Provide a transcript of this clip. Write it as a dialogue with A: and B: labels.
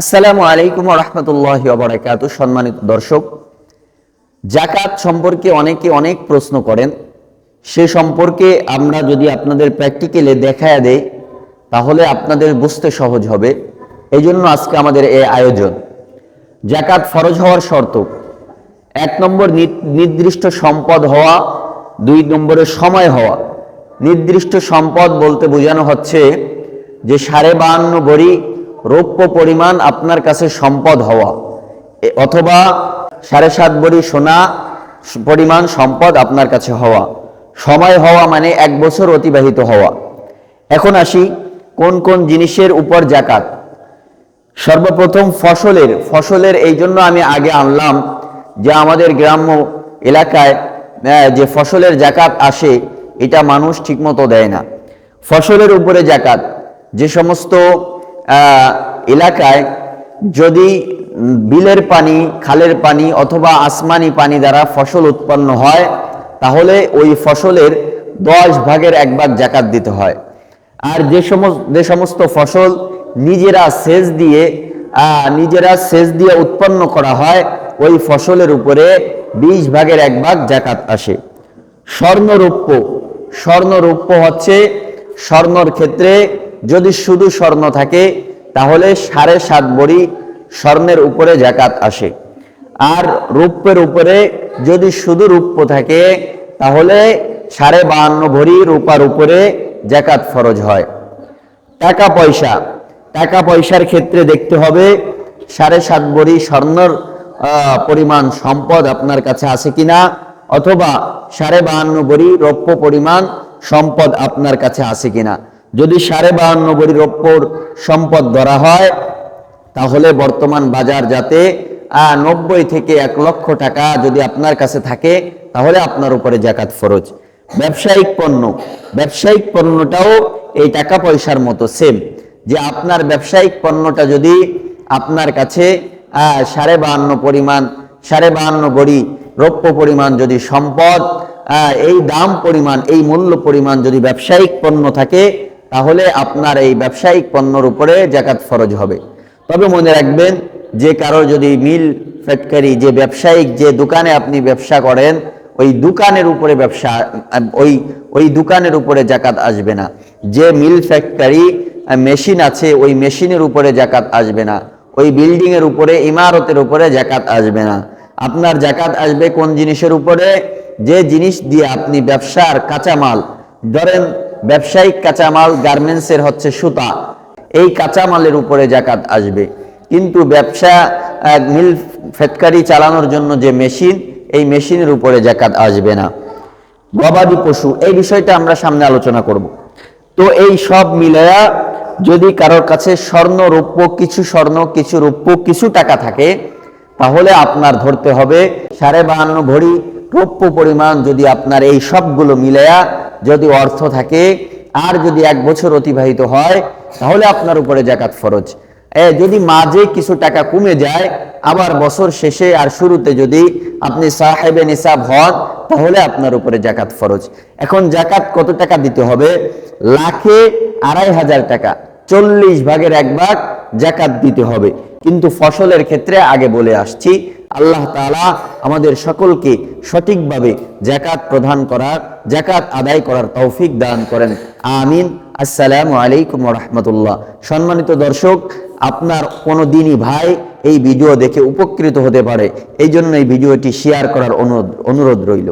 A: আসসালামু আলাইকুম রহমতুল্লাহ বারাকাত সম্মানিত দর্শক জাকাত সম্পর্কে অনেকে অনেক প্রশ্ন করেন। সে সম্পর্কে আমরা যদি আপনাদের প্র্যাকটিক্যালে দেখায় দেই, তাহলে আপনাদের বুঝতে সহজ হবে। এই জন্য আজকে আমাদের এই আয়োজন। জাকাত ফরজ হওয়ার শর্ত। এক নম্বর নির্দিষ্ট সম্পদ হওয়া। দুই নম্বরে, সময় হওয়া। নির্দিষ্ট সম্পদ বলতে বোঝানো হচ্ছে যে সাড়ে বাহান্ন বড়ি রৌপ্য পরিমাণ আপনার কাছে সম্পদ হওয়া। অথবা সাড়ে সাত বড়ি সোনা পরিমাণ সম্পদ আপনার কাছে হওয়া। সময় হওয়া মানে এক বছর অতিবাহিত হওয়া। এখন আসি কোন কোন জিনিসের উপর জাকাত সর্বপ্রথম ফসলের ফসলের এই জন্য আমি আগে আনলাম যে আমাদের গ্রাম্য এলাকায় যে ফসলের জাকাত আসে, এটা মানুষ ঠিকমতো দেয় না। ফসলের উপরে জাকাত যে সমস্ত এলাকায় যদি বিলের পানি, খালের পানি অথবা আসমানি পানি দ্বারা ফসল উৎপন্ন হয়, তাহলে ওই ফসলের দশ ভাগের এক ভাগ জাকাত দিতে হয়। আর যে সমস্ত যে সমস্ত ফসল নিজেরা সেচ দিয়ে নিজেরা সেচ দিয়ে উৎপন্ন করা হয়, ওই ফসলের উপরে বিশ ভাগের এক ভাগ জাকাত আসে। স্বর্ণরৌপ্য স্বর্ণরৌপ্য হচ্ছে স্বর্ণর ক্ষেত্রে যদি শুধু স্বর্ণ থাকে, তাহলে সাড়ে সাত বড়ি স্বর্ণের উপরে জাকাত আসে। আর রৌপ্যের উপরে যদি শুধু রূপ্য থাকে, তাহলে সাড়ে বাহান্ন ভরি রূপার উপরে জাকাত ফরজ হয়। টাকা পয়সা, টাকা পয়সার ক্ষেত্রে দেখতে হবে, সাড়ে সাত বড়ি স্বর্ণর পরিমাণ সম্পদ আপনার কাছে আছে কিনা, অথবা সাড়ে বাহান্ন বড়ি রৌপ্য পরিমাণ সম্পদ আপনার কাছে আছে কিনা। যদি সাড়ে বাহান্ন বড়ি রৌপ্যর সম্পদ ধরা হয়, তাহলে বর্তমান বাজার যাতে নব্বই থেকে এক লক্ষ টাকা যদি আপনার কাছে থাকে, তাহলে আপনার উপরে জাকাত ফরজ। ব্যবসায়িক পণ্য, ব্যবসায়িক পণ্যটাও এই টাকা পয়সার মতো সেম যে আপনার ব্যবসায়িক পণ্যটা যদি আপনার কাছে সাড়ে বাহান্ন পরিমাণ, সাড়ে বাহান্ন গড়ি রৌপ্য পরিমাণ যদি সম্পদ এই দাম পরিমাণ, এই মূল্য পরিমাণ যদি ব্যবসায়িক পণ্য থাকে তাহলে আপনার এই ব্যবসায়িক পণ্যর উপরে জাকাত ফরজ হবে। তবে মনে রাখবেন, যে কারও যদি মিল, ফ্যাক্টরি, যে ব্যবসায়িক যে দোকানে আপনি ব্যবসা করেন, ওই দোকানের উপরে ব্যবসা, ওই ওই দোকানের উপরে জাকাত আসবে না। যে মিল, ফ্যাক্টরি, মেশিন আছে, ওই মেশিনের উপরে জাকাত আসবে না। ওই বিল্ডিং এর উপরে, ইমারতের উপরে জাকাত আসবে না। আপনার জাকাত আসবে কোন জিনিসের উপরে? যে জিনিস দিয়ে আপনি ব্যবসার কাঁচামাল, ধরেন ব্যবসায়িক কাঁচামাল গার্মেন্টসের হচ্ছে সুতা। এই কাঁচামালের উপরে জাকাত আসবে। কিন্তু ব্যবসা মিল ফ্যাক্টরি চালানোর জন্য যে মেশিন, এই মেশিনের উপরে জাকাত আসবে না। গবাদি পশু, এই বিষয়টা আমরা সামনে আলোচনা করব। তো এই সব মিলায়া যদি কারোর কাছে স্বর্ণ রৌপ্য, কিছু স্বর্ণ, কিছু রৌপ্য, কিছু টাকা থাকে, তাহলে আপনার ধরতে হবে সাড়ে বাহান্ন ভরি রৌপ্য পরিমাণ যদি আপনার এই সবগুলো মিলায়া যদি অর্থ থাকে আর যদি এক বছর অতিবাহিত হয়, তাহলে আপনার উপরে জাকাত ফরজ। যদি মাঝে কিছু টাকা কমে যায়, আবার বছর শেষে আর শুরুতে যদি আপনি সাহেবে নিসাব হন, তাহলে আপনার উপরে জাকাত ফরজ। এখন জাকাত কত টাকা দিতে হবে? লাখে আড়াই হাজার টাকা, চল্লিশ ভাগের এক ভাগ জাকাত দিতে হবে। কিন্তু ফসলের ক্ষেত্রে আগে বলে আসছি আল্লাহ তালা আমাদের সকলকে সঠিকভাবে জাকাত প্রদান করার জ্যাকাত আদায় করার তৌফিক দান করেন। আমিন। আসসালামু আলাইকুম রহমতুল্লাহ। সম্মানিত দর্শক, আপনার কোনো দিনই ভাই এই ভিডিও দেখে উপকৃত হতে পারে। এই জন্য এই ভিডিওটি শেয়ার করার অনুরোধ অনুরোধ রইল।